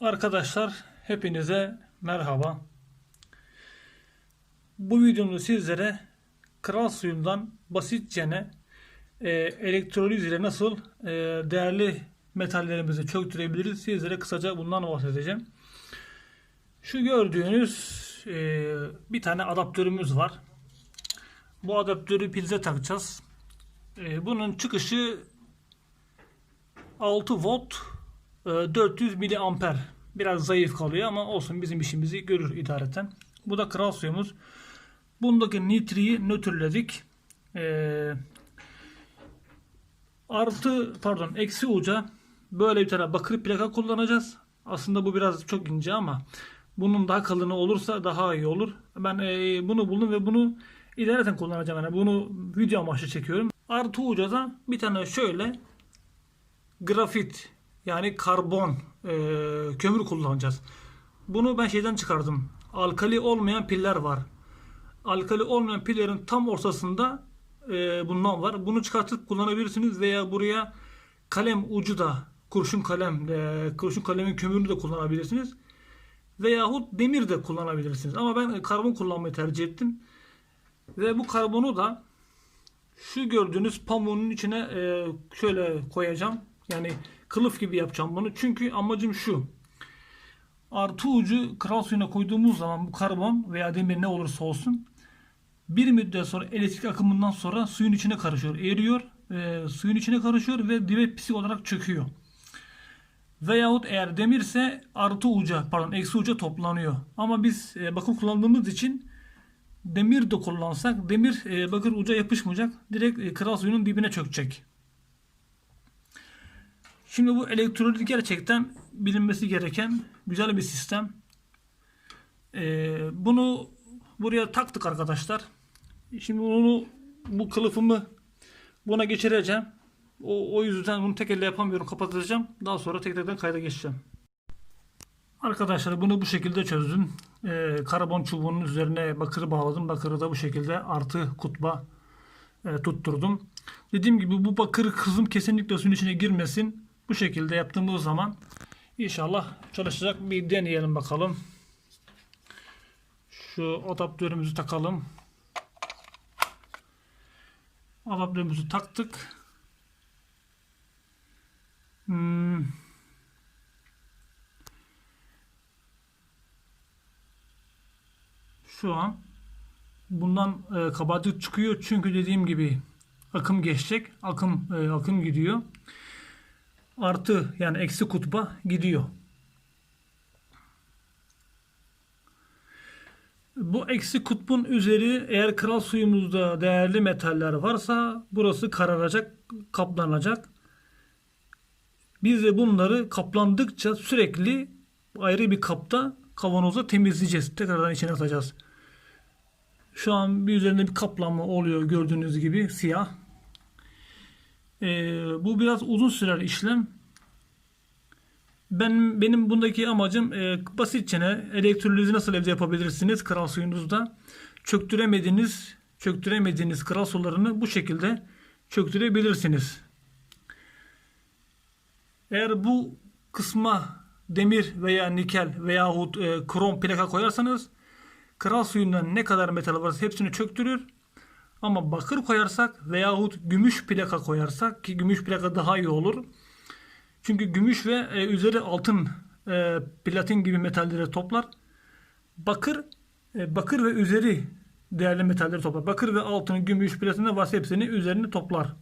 Arkadaşlar hepinize merhaba. Bu videomda sizlere kral suyundan basitçene e, elektroliz ile nasıl e, değerli metallerimizi çöktürebiliriz sizlere kısaca bundan bahsedeceğim. Şu gördüğünüz e, bir tane adaptörümüz var. Bu adaptörü prize takacağız. E, bunun çıkışı 6 volt 400 miliamper. Biraz zayıf kalıyor ama olsun bizim işimizi görür idareten. Bu da kral suyumuz. Bundaki nitriyi nötrledik. E, artı pardon eksi uca böyle bir tane bakır plaka kullanacağız. Aslında bu biraz çok ince ama bunun daha kalını olursa daha iyi olur. Ben e, bunu buldum ve bunu idareten kullanacağım. Yani bunu video amaçlı çekiyorum. Artı uca da bir tane şöyle grafit yani karbon e, kömür kullanacağız. Bunu ben şeyden çıkardım. Alkali olmayan piller var. Alkali olmayan pillerin tam ortasında e, bundan var. Bunu çıkartıp kullanabilirsiniz veya buraya kalem ucu da kurşun kalem e, kurşun kalemin kömürünü de kullanabilirsiniz. Veyahut demir de kullanabilirsiniz. Ama ben karbon kullanmayı tercih ettim. Ve bu karbonu da şu gördüğünüz pamuğun içine e, şöyle koyacağım. Yani kılıf gibi yapacağım bunu. Çünkü amacım şu. Artı ucu kral suyuna koyduğumuz zaman bu karbon veya demir ne olursa olsun bir müddet sonra elektrik akımından sonra suyun içine karışıyor. Eriyor. e, suyun içine karışıyor ve dibe pisik olarak çöküyor. Veyahut eğer demirse artı uca pardon eksi uca toplanıyor. Ama biz e, bakır kullandığımız için demir de kullansak demir e, bakır uca yapışmayacak. Direkt e, kral suyunun dibine çökecek. Şimdi bu elektrolit gerçekten bilinmesi gereken güzel bir sistem. Ee, bunu buraya taktık arkadaşlar. Şimdi bunu bu kılıfımı buna geçireceğim. O, o yüzden bunu tek elle yapamıyorum. Kapatacağım. Daha sonra tekrardan kayda geçeceğim. Arkadaşlar bunu bu şekilde çözdüm. Ee, karbon çubuğunun üzerine bakırı bağladım. Bakırı da bu şekilde artı kutba e, tutturdum. Dediğim gibi bu bakır kızım kesinlikle suyun içine girmesin. Bu şekilde yaptığımız zaman inşallah çalışacak. Bir deneyelim bakalım. Şu adaptörümüzü takalım. Adaptörümüzü taktık. Hmm. Şu an bundan e, kabarcık çıkıyor çünkü dediğim gibi akım geçecek. Akım e, akım gidiyor. Artı yani eksi kutba gidiyor. Bu eksi kutbun üzeri eğer kral suyumuzda değerli metaller varsa burası kararacak, kaplanacak. Biz de bunları kaplandıkça sürekli ayrı bir kapta kavanoza temizleyeceğiz. Tekrardan içine atacağız. Şu an bir üzerinde bir kaplanma oluyor gördüğünüz gibi siyah. Ee, bu biraz uzun sürer işlem. Ben benim bundaki amacım e, basitçe elektrolizi nasıl evde yapabilirsiniz kral suyunuzda çöktüremediğiniz çöktüremediğiniz kral sularını bu şekilde çöktürebilirsiniz. Eğer bu kısma demir veya nikel veyahut e, krom plaka koyarsanız kral suyundan ne kadar metal varsa hepsini çöktürür. Ama bakır koyarsak veyahut gümüş plaka koyarsak ki gümüş plaka daha iyi olur. Çünkü gümüş ve e, üzeri altın e, platin gibi metalleri toplar. Bakır e, bakır ve üzeri değerli metalleri toplar. Bakır ve altın, gümüş, platin ne varsa hepsini üzerini toplar.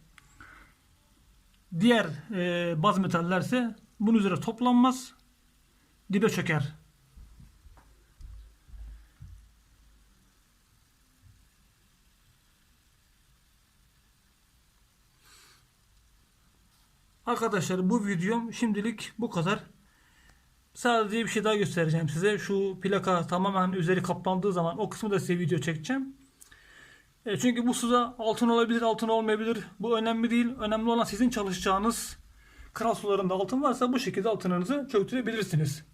Diğer e, baz metallerse bunun üzerine toplanmaz. Dibe çöker. Arkadaşlar bu videom şimdilik bu kadar. Sadece bir şey daha göstereceğim size. Şu plaka tamamen üzeri kaplandığı zaman o kısmı da size video çekeceğim. E, çünkü bu suda altın olabilir, altın olmayabilir. Bu önemli değil. Önemli olan sizin çalışacağınız kral sularında altın varsa bu şekilde altınınızı çöktürebilirsiniz.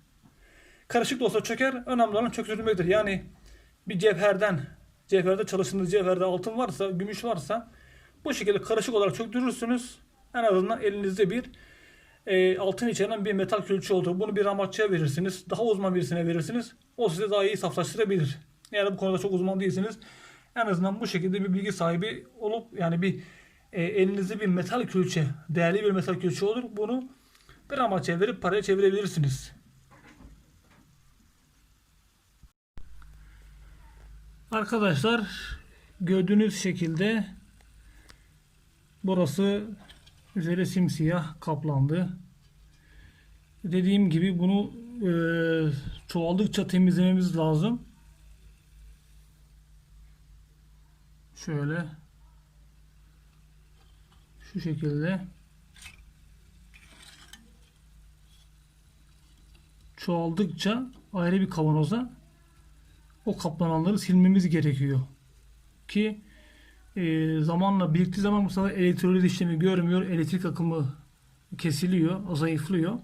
Karışık da olsa çöker. Önemli olan çöktürmektir. Yani bir cevherden, cevherde çalıştığınız cevherde altın varsa, gümüş varsa bu şekilde karışık olarak çöktürürsünüz. En azından elinizde bir e, altın içeren bir metal külçe olur. Bunu bir ramatçıya verirsiniz. Daha uzman birisine verirsiniz. O size daha iyi saflaştırabilir. Eğer bu konuda çok uzman değilsiniz en azından bu şekilde bir bilgi sahibi olup yani bir e, elinizde bir metal külçe, değerli bir metal külçe olur. Bunu bir amaçya verip paraya çevirebilirsiniz. Arkadaşlar gördüğünüz şekilde burası üzeri simsiyah kaplandı. Dediğim gibi bunu e, çoğaldıkça temizlememiz lazım. Şöyle şu şekilde çoğaldıkça ayrı bir kavanoza o kaplananları silmemiz gerekiyor. Ki e, zamanla biriktiği zaman bu sefer elektroliz işlemi görmüyor. Elektrik akımı kesiliyor, zayıflıyor.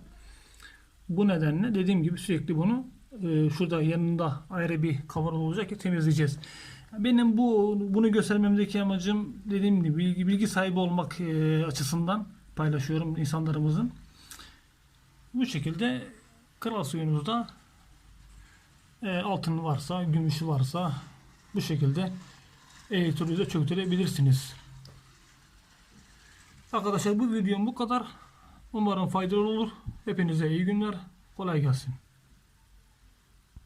Bu nedenle dediğim gibi sürekli bunu e, şurada yanında ayrı bir kavanoz olacak ki temizleyeceğiz. Benim bu bunu göstermemdeki amacım dediğim gibi bilgi, bilgi sahibi olmak e, açısından paylaşıyorum insanlarımızın. Bu şekilde kral suyunuzda e, altın varsa, gümüşü varsa bu şekilde elektrolize çöktürebilirsiniz. Arkadaşlar bu videom bu kadar. Umarım faydalı olur. Hepinize iyi günler. Kolay gelsin.